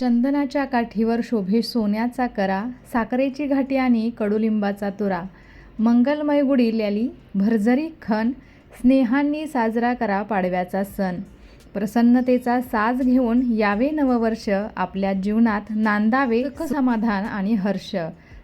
चंदनाच्या काठीवर शोभे सोन्याचा करा साखरेची घाटी आणि कडुलिंबाचा तुरा. मंगलमय गुढी ल्याली भरजरी खण स्नेहांनी साजरा करा पाडव्याचा सण. प्रसन्नतेचा साज घेऊन यावे नववर्ष आपल्या जीवनात नांदावे समाधान आणि हर्ष.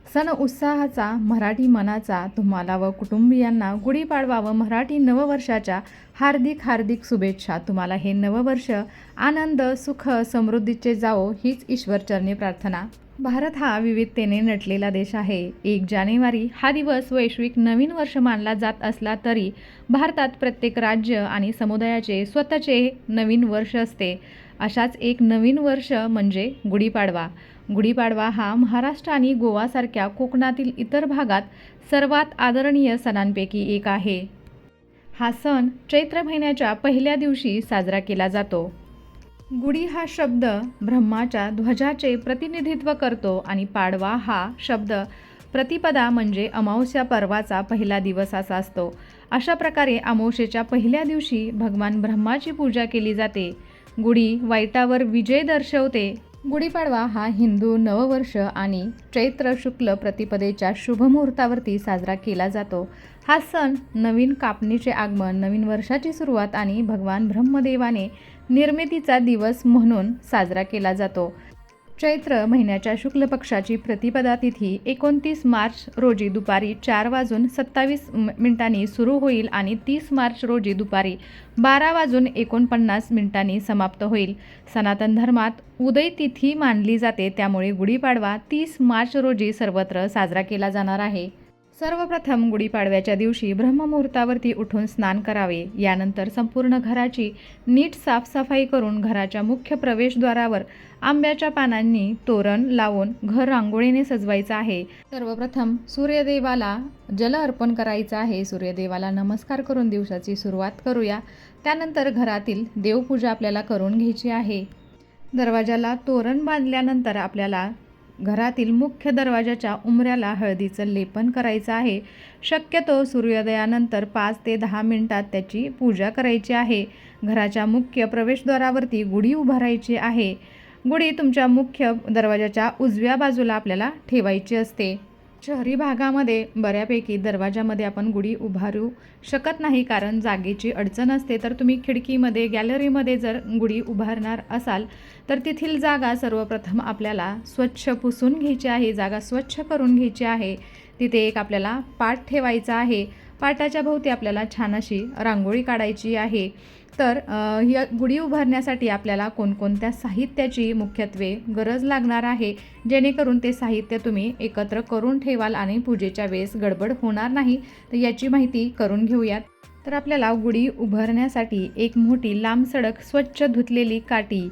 सण उत्साहाचा मराठी मनाचा तुम्हाला व कुटुंबियांना गुढीपाडवा व मराठी नववर्षाच्या हार्दिक हार्दिक शुभेच्छा. तुम्हाला हे नववर्ष आनंद सुख समृद्धीचे जावो हीच ईश्वरचरणी प्रार्थना. भारत हा विविधतेने नटलेला देश आहे. एक जानेवारी हा दिवस वैश्विक नवीन वर्ष मानला जात असला तरी भारतात प्रत्येक राज्य आणि समुदायाचे स्वतःचे नवीन वर्ष असते. अशाच एक नवीन वर्ष म्हणजे गुढीपाडवा. गुढीपाडवा हा महाराष्ट्र आणि गोवासारख्या कोकणातील इतर भागात सर्वात आदरणीय सणांपैकी एक आहे. हा सण चैत्र महिन्याच्या पहिल्या दिवशी साजरा केला जातो. गुढी हा शब्द ब्रह्माच्या ध्वजाचे प्रतिनिधित्व करतो आणि पाडवा हा शब्द प्रतिपदा म्हणजे अमावस्या पर्वाचा पहिला दिवस असा असतो. अशा प्रकारे अमावस्येच्या पहिल्या दिवशी भगवान ब्रह्माची पूजा केली जाते. गुढी वाईटावर विजय दर्शवते. गुढीपाडवा हा हिंदू नववर्ष आणि चैत्र शुक्ल प्रतिपदेच्या शुभ मुहूर्तावरती साजरा केला जातो. हा सण नवीन कापणीचे आगमन नवीन वर्षाची सुरुवात आणि भगवान ब्रह्मदेवाने निर्मितीचा दिवस म्हणून साजरा केला जातो. चैत्र महिन्याच्या शुक्ल पक्षाची प्रतिपदा तिथी एकोणतीस मार्च रोजी दुपारी चार वाजून सत्तावीस मिनिटांनी सुरू होईल आणि तीस मार्च रोजी दुपारी बारा वाजून एकोणपन्नास मिनिटांनी समाप्त होईल. सनातन धर्मात उदय तिथी मानली जाते त्यामुळे गुढीपाडवा तीस मार्च रोजी सर्वत्र साजरा केला जाणार आहे. सर्वप्रथम गुढीपाडव्याच्या दिवशी ब्रह्ममुहूर्तावरती उठून स्नान करावे. यानंतर संपूर्ण घराची नीट साफसफाई करून घराच्या मुख्य प्रवेशद्वारावर आंब्याच्या पानांनी तोरण लावून घर रांगोळीने सजवायचं आहे. सर्वप्रथम सूर्यदेवाला जल अर्पण करायचं आहे. सूर्यदेवाला नमस्कार करून दिवसाची सुरुवात करूया. त्यानंतर घरातील देवपूजा आपल्याला करून घ्यायची आहे. दरवाजाला तोरण बांधल्यानंतर आपल्याला घरातील मुख्य दरवाजाच्या उमऱ्याला हळदीचं लेपन करायचं आहे. शक्यतो सूर्योदयानंतर पाच ते दहा मिनिटात त्याची पूजा करायची आहे. घराच्या मुख्य प्रवेशद्वारावरती गुढी उभारायची आहे. गुढी तुमच्या मुख्य दरवाजाच्या उजव्या बाजूला आपल्याला ठेवायची असते. शहरी भागामध्ये बऱ्यापैकी दरवाजामध्ये आपण गुढी उभारू शकत नाही कारण जागेची अडचण असते. तर तुम्ही खिडकीमध्ये गॅलरीमध्ये जर गुढी उभारणार असाल तर तेथील जागा सर्वप्रथम आपल्याला स्वच्छ पुसून घ्यायची आहे. जागा स्वच्छ करून घ्यायची आहे. तिथे एक आपल्याला पाट ठेवायचा आहे. पाटाच्या भोवती आपल्याला छान अशी रांगोळी काढायची आहे. तर ही या गुढी उभारण्यासाठी आपल्याला कोणकोणत्या साहित्याची मुख्यत्वे गरज लागणार आहे? जेणेकरून ते साहित्य तुम्ही एकत्र करून ठेवाल आणि पूजेच्या वेळेस गडबड होणार नाही तर याची माहिती करून घेऊयात. तर आपल्याला गुढी उभारण्यासाठी एक मोठी लांब सडक स्वच्छ धुतलेली काठी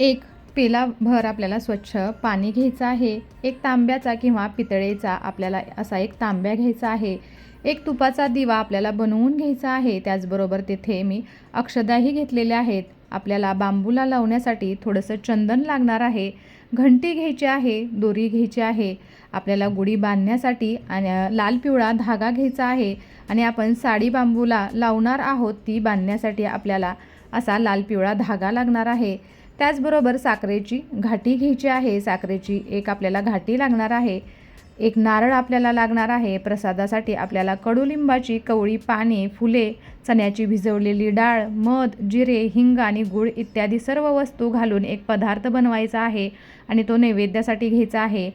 एक पेलाभर आपल्याला स्वच्छ पाणी घ्यायचं आहे एक तांब्याचा किंवा पितळेचा आपल्याला असा एक तांब्या घ्यायचा आहे. एक तुपाचा दिवा आपल्याला बनवून घ्यायचा आहे. त्याचबरोबर तिथे मी अक्षदाही घेतलेल्या आहेत. आपल्याला बांबूला लावण्यासाठी थोडंसं चंदन लागणार आहे. घंटी घ्यायची आहे दोरी घ्यायची आहे. आपल्याला गुढी बांधण्यासाठी आणि लाल पिवळा धागा घ्यायचा आहे आणि आपण साडी बांबूला लावणार आहोत. ती बांधण्यासाठी आपल्याला असा लाल पिवळा धागा लागणार आहे. त्याचबरोबर साखरेची घाटी घ्यायची आहे. साखरेची एक आपल्याला घाटी लागणार आहे. एक नारळ आपल्याला लागणार आहे. प्रसादासाठी आपल्याला कडुलिंबाची कवळी पाने फुले चण्याची भिजवलेली डाळ मध जिरे हिंग आणि गूळ इत्यादी सर्व वस्तू घालून एक पदार्थ बनवायचा आहे आणि तो नैवेद्यासाठी घ्यायचा आहे.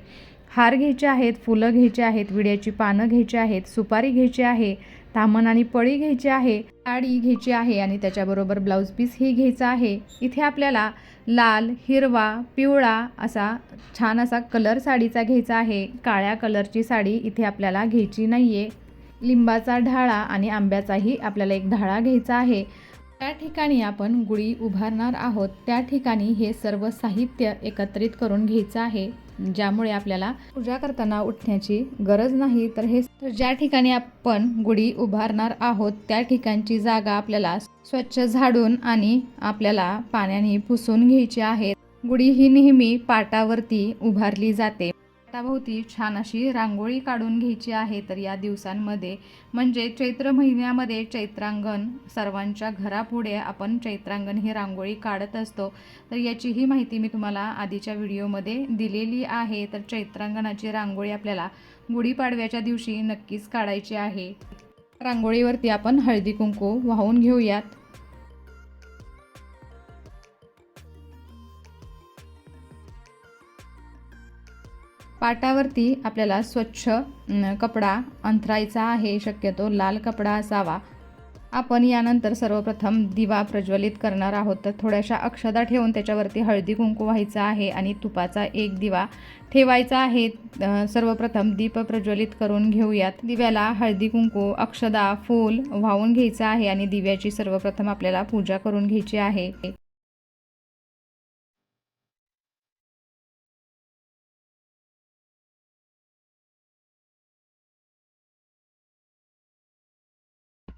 हार घ्यायचे आहेत फुलं घ्यायची आहेत विड्याची पानं घ्यायची आहेत सुपारी घ्यायची आहे. तामण आणि पळी घ्यायची आहे साडी घ्यायची आहे आणि त्याच्याबरोबर ब्लाऊज पीस ही घ्यायचा आहे. इथे आपल्याला लाल हिरवा पिवळा असा छान असा कलर साडीचा घ्यायचा आहे. काळ्या कलरची साडी इथे आपल्याला घ्यायची नाही आहे लिंबाचा ढाळा आणि आंब्याचाही आपल्याला एक ढाळा घ्यायचा आहे. त्या ठिकाणी आपण गुढी उभारणार आहोत. त्या ठिकाणी हे सर्व साहित्य एकत्रित करून घ्यायचं आहे. ज्यामुळे आपल्याला पूजा करताना उठण्याची गरज नाही तर हे तर ज्या ठिकाणी आपण गुढी उभारणार आहोत त्या ठिकाणची जागा आपल्याला स्वच्छ झाडून आणि आपल्याला पाण्याने पुसून घ्यायची आहे. गुढी ही नेहमी पाटावरती उभारली जाते. त्याभोवती छान अशी रांगोळी काढून घ्यायची आहे तर या दिवसांमध्ये. म्हणजे चैत्र महिन्यामध्ये चैत्रांगण सर्वांच्या घरापुढे आपण चैत्रांगण ही रांगोळी काढत असतो. तर याचीही माहिती मी तुम्हाला आधीच्या व्हिडिओमध्ये दिलेली आहे. तर चैत्रांगणाची रांगोळी आपल्याला गुढीपाडव्याच्या दिवशी नक्कीच काढायची आहे. रांगोळीवरती आपण हळदी कुंकू वाहून घेऊयात. पाटावरती आपल्याला स्वच्छ कपडा अंथरायचा आहे शक्यतो. लाल कपडा असावा. आपण यानंतर सर्वप्रथम दिवा प्रज्वलित करणार आहोत. तर थोड्याशा अक्षदा ठेवून त्याच्यावरती हळदी कुंकू व्हायचा आहे आणि तुपाचा एक दिवा ठेवायचा आहे. सर्वप्रथम दीप प्रज्वलित करून घेऊयात. दिव्याला हळदी कुंकू अक्षदा फूल वाहून घ्यायचं आहे आणि दिव्याची सर्वप्रथम आपल्याला पूजा करून घ्यायची आहे.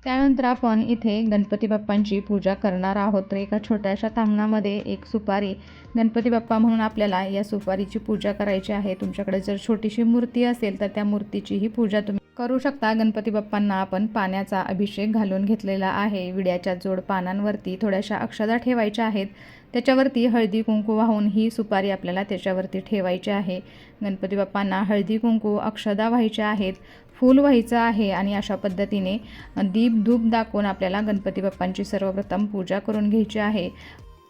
त्यानंतर आपण इथे गणपती बाप्पांची पूजा करणार आहोत. तर एका छोट्याशा तांगणामध्ये एक सुपारी गणपती बाप्पा म्हणून आपल्याला या सुपारीची पूजा करायची आहे. तुमच्याकडे जर छोटीशी मूर्ती असेल तर त्या मूर्तीचीही पूजा तुम्ही करू शकता. गणपती बाप्पांना आपण पाण्याचा अभिषेक घालून घेतलेला आहे. विड्याच्या जोड पानांवरती थोड्याशा अक्षदा ठेवायच्या आहेत. त्याच्यावरती हळदी कुंकू वाहून ही सुपारी आपल्याला त्याच्यावरती ठेवायची आहे. गणपती बाप्पांना हळदी कुंकू अक्षदा व्हायच्या आहेत. फूल व्हायचं आहे आणि अशा पद्धतीने दीप धूप दाखवून आपल्याला गणपती बाप्पांची सर्वप्रथम पूजा करून घ्यायची आहे.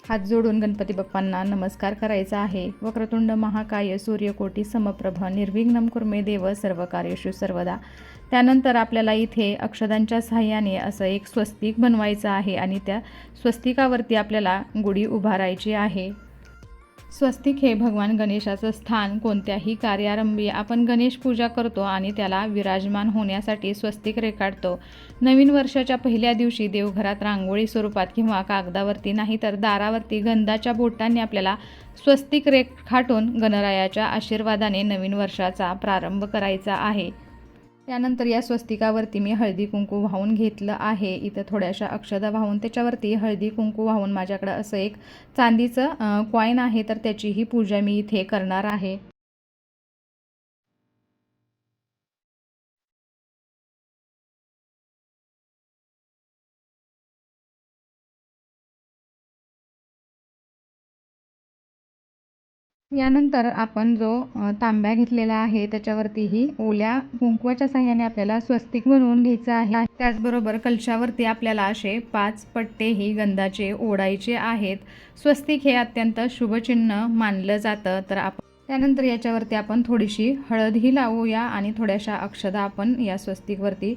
हात जोडून गणपती बाप्पांना नमस्कार करायचा आहे. वक्रतुंड महाकाय सूर्यकोटी समप्रभ निर्विघ्नम कुर्मे देव सर्व कार्यशु सर्वदा. त्यानंतर आपल्याला इथे अक्षदांच्या सहाय्याने असं एक स्वस्तिक बनवायचं आहे आणि त्या स्वस्तिकावरती आपल्याला गुढी उभारायची आहे. स्वस्तिक हे भगवान गणेशाचं स्थान कोणत्याही कार्यारंभी आपण गणेश पूजा करतो आणि त्याला विराजमान होण्यासाठी स्वस्तिक रेखाटतो. नवीन वर्षाच्या पहिल्या दिवशी देवघरात रांगोळी स्वरूपात किंवा कागदावरती नाही तर दारावरती गंधाच्या बोटांनी आपल्याला स्वस्तिक रेखाटून गणरायाच्या आशीर्वादाने नवीन वर्षाचा प्रारंभ करायचा आहे. त्यानंतर या स्वस्तिकावरती मी हळदी कुंकू वाहून घेतलं आहे. इथं थोड्याशा अक्षदा वाहून त्याच्यावरती हळदी कुंकू वाहून माझ्याकडं असं एक चांदीचं कॉईन आहे तर त्याचीही पूजा मी इथे करणार आहे. यानंतर आपण जो तांब्या घेतलेला आहे त्याच्यावरतीही ओल्या कुंकवाच्या साह्याने आपल्याला स्वस्तिक बनवून घ्यायचं आहे. त्याचबरोबर कलशावरती आपल्याला असे पाच पट्टेही गंधाचे ओढायचे आहेत. स्वस्तिक हे अत्यंत शुभचिन्ह मानलं जातं. तर आपण त्यानंतर याच्यावरती आपण थोडीशी हळदही लावूया आणि थोड्याशा अक्षदा आपण या स्वस्तिकवरती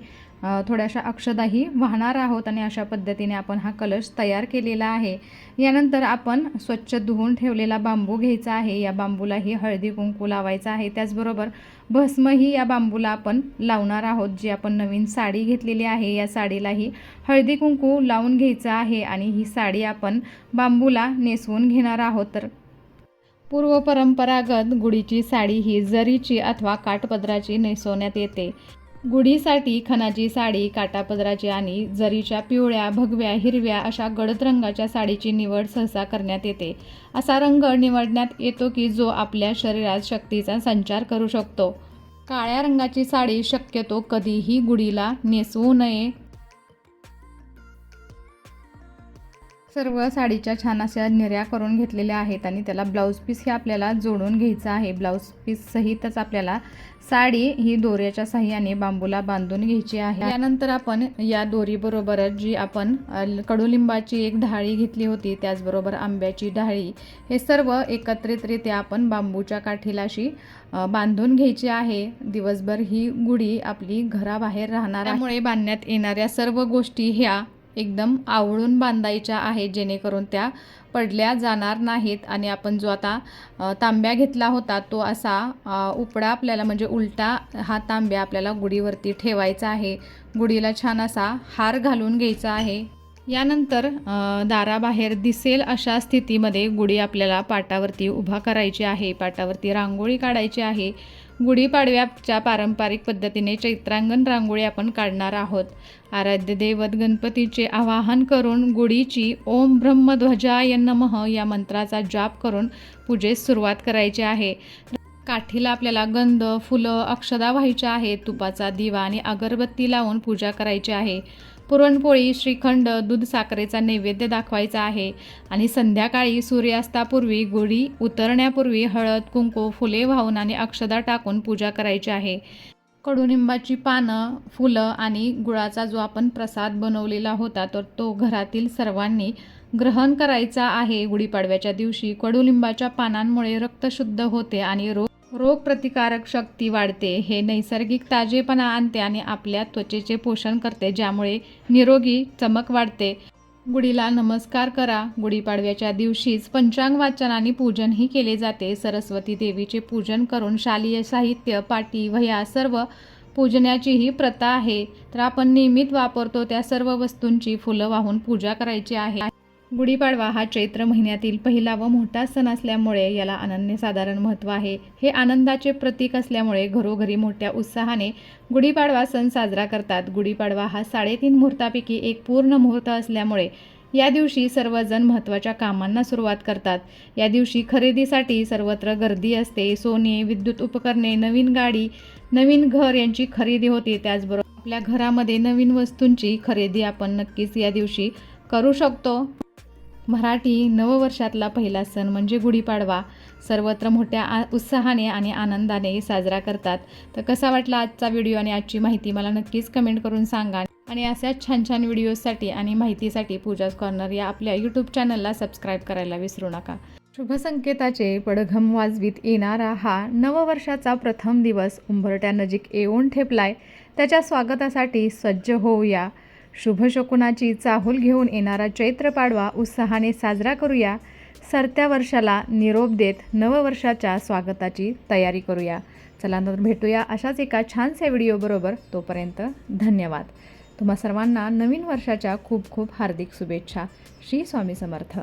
थोड्याशा अक्षदाही वाहणार आहोत आणि अशा पद्धतीने आपण हा कलश तयार केलेला आहे. यानंतर आपण स्वच्छ धुवून ठेवलेला बांबू घ्यायचा आहे. या बांबूलाही हळदी कुंकू लावायचा आहे. त्याचबरोबर भस्मही या बांबूला आपण लावणार आहोत. जी आपण नवीन साडी घेतलेली आहे या साडीलाही हळदी कुंकू लावून घ्यायचं आहे आणि ही साडी आपण बांबूला नेसवून घेणार आहोत. तर पूर्व परंपरागत गुढीची साडी ही जरीची अथवा काठपदराची नेसवण्यात येते. गुढीसाठी खणाची साडी काटापदराची आणि जरीच्या पिवळ्या भगव्या हिरव्या अशा गडद रंगाच्या साडीची निवड सहसा करण्यात येते. असा रंग निवडण्यात येतो की जो आपल्या शरीरात शक्तीचा संचार करू शकतो. काळ्या रंगाची साडी शक्यतो कधीही गुढीला नेसवू नये. सर्व साडीच्या छान अशा निर्या करून घेतलेल्या आहेत आणि त्याला ब्लाऊज पीस हे आपल्याला जोडून घ्यायचं आहे. ब्लाऊज पीस सहितच आपल्याला साडी ही दोऱ्याच्या साह्याने बांबूला बांधून घ्यायची आहे. त्यानंतर आपण या दोरीबरोबरच जी आपण कडुलिंबाची एक ढाळी घेतली होती त्याचबरोबर आंब्याची ढाळी हे सर्व एकत्रितरित्या आपण बांबूच्या काठीला अशी बांधून घ्यायची आहे. दिवसभर ही गुढी आपली घराबाहेर राहणार त्यामुळे बांधण्यात येणाऱ्या सर्व गोष्टी ह्या एकदम आवळून बांधायच्या आहेत जेणेकरून त्या पडल्या जाणार नाहीत. आणि आपण जो आता तांब्या घेतला होता तो असा उपडा आपल्याला म्हणजे उलटा हा तांब्या आपल्याला गुढीवरती ठेवायचा आहे. गुढीला छान असा हार घालून घ्यायचा आहे. यानंतर दाराबाहेर दिसेल अशा स्थितीमध्ये गुढी आपल्याला पाटावरती उभा करायची आहे. पाटावरती रांगोळी काढायची आहे. गुढीपाडव्याच्या पारंपरिक पद्धतीने चैत्रांगण रांगोळी आपण काढणार आहोत. आराध्य दैवत गणपतीचे आवाहन करून गुढीची ओम ब्रह्मध्वजाय नमः या मंत्राचा जाप करून पूजेस सुरुवात करायची आहे. काठीला आपल्याला गंध फुलं अक्षदा व्हायच्या आहेत. तुपाचा दिवा आणि अगरबत्ती लावून पूजा करायची आहे. पुरणपोळी श्रीखंड दूध साखरेचा नैवेद्य दाखवायचा आहे. आणि संध्याकाळी सूर्यास्तापूर्वी गुढी उतरण्यापूर्वी हळद कुंकू फुले वाहून आणि अक्षदा टाकून पूजा करायची आहे. कडुनिंबाची पानं फुलं आणि गुळाचा जो आपण प्रसाद बनवलेला होता तर तो घरातील सर्वांनी ग्रहण करायचा आहे. गुढीपाडव्याच्या दिवशी कडुलिंबाच्या पानांमुळे रक्त शुद्ध होते आणि रोग रोगप्रतिकारक शक्ती वाढते. हे नैसर्गिक ताजेपणा आणते आणि आपल्या त्वचेचे पोषण करते ज्यामुळे निरोगी चमक वाढते. गुढीला नमस्कार करा. गुढीपाडव्याच्या दिवशीच पंचांग वाचन आणि पूजनही केले जाते. सरस्वती देवीचे पूजन करून शालेय साहित्य पाटी वह्या सर्व पूजण्याची ही प्रथा आहे. तर आपण नियमित वापरतो त्या सर्व वस्तूंची फुलं वाहून पूजा करायची आहे. गुढीपाडवा हा चैत्र महिन्यातील पहिला व मोठा सण असल्यामुळे याला अनन्यसाधारण महत्त्व आहे. हे आनंदाचे प्रतीक असल्यामुळे घरोघरी मोठ्या उत्साहाने गुढीपाडवा सण साजरा करतात. गुढीपाडवा हा साडेतीन मुहूर्तापैकी एक पूर्ण मुहूर्त असल्यामुळे या दिवशी सर्वजण महत्त्वाच्या कामांना सुरुवात करतात. या दिवशी खरेदीसाठी सर्वत्र गर्दी असते. सोने विद्युत उपकरणे नवीन गाडी नवीन घर यांची खरेदी होते. त्याचबरोबर आपल्या घरामध्ये नवीन वस्तूंची खरेदी आपण नक्कीच या दिवशी करू शकतो. मराठी नववर्षातला पहिला सण म्हणजे गुढीपाडवा. सर्वत्र मोठ्या आ उत्साहाने आणि आनंदाने साजरा करतात. तर कसा वाटला आजचा व्हिडिओ आणि आजची माहिती मला नक्कीच कमेंट करून सांगा. आणि अशाच छान छान व्हिडिओजसाठी आणि माहितीसाठी पूजाज कॉर्नर या आपल्या यूट्यूब चॅनलला सबस्क्राईब करायला विसरू नका. शुभ संकेताचे पडघम वाजवीत येणारा हा नववर्षाचा प्रथम दिवस उंबरट्यानजीक येऊन ठेपलाय. त्याच्या स्वागतासाठी सज्ज होऊया शुभशकुनाची चाहूल घेऊन येणारा चैत्र पाडवा उत्साहाने साजरा करूया. सरत्या वर्षाला निरोप देत नववर्षाच्या स्वागताची तयारी करूया. चला तर भेटूया अशाच एका छानशा व्हिडिओबरोबर तोपर्यंत धन्यवाद. तुम्हा सर्वांना नवीन वर्षाच्या खूप खूप हार्दिक शुभेच्छा. श्री स्वामी समर्थ.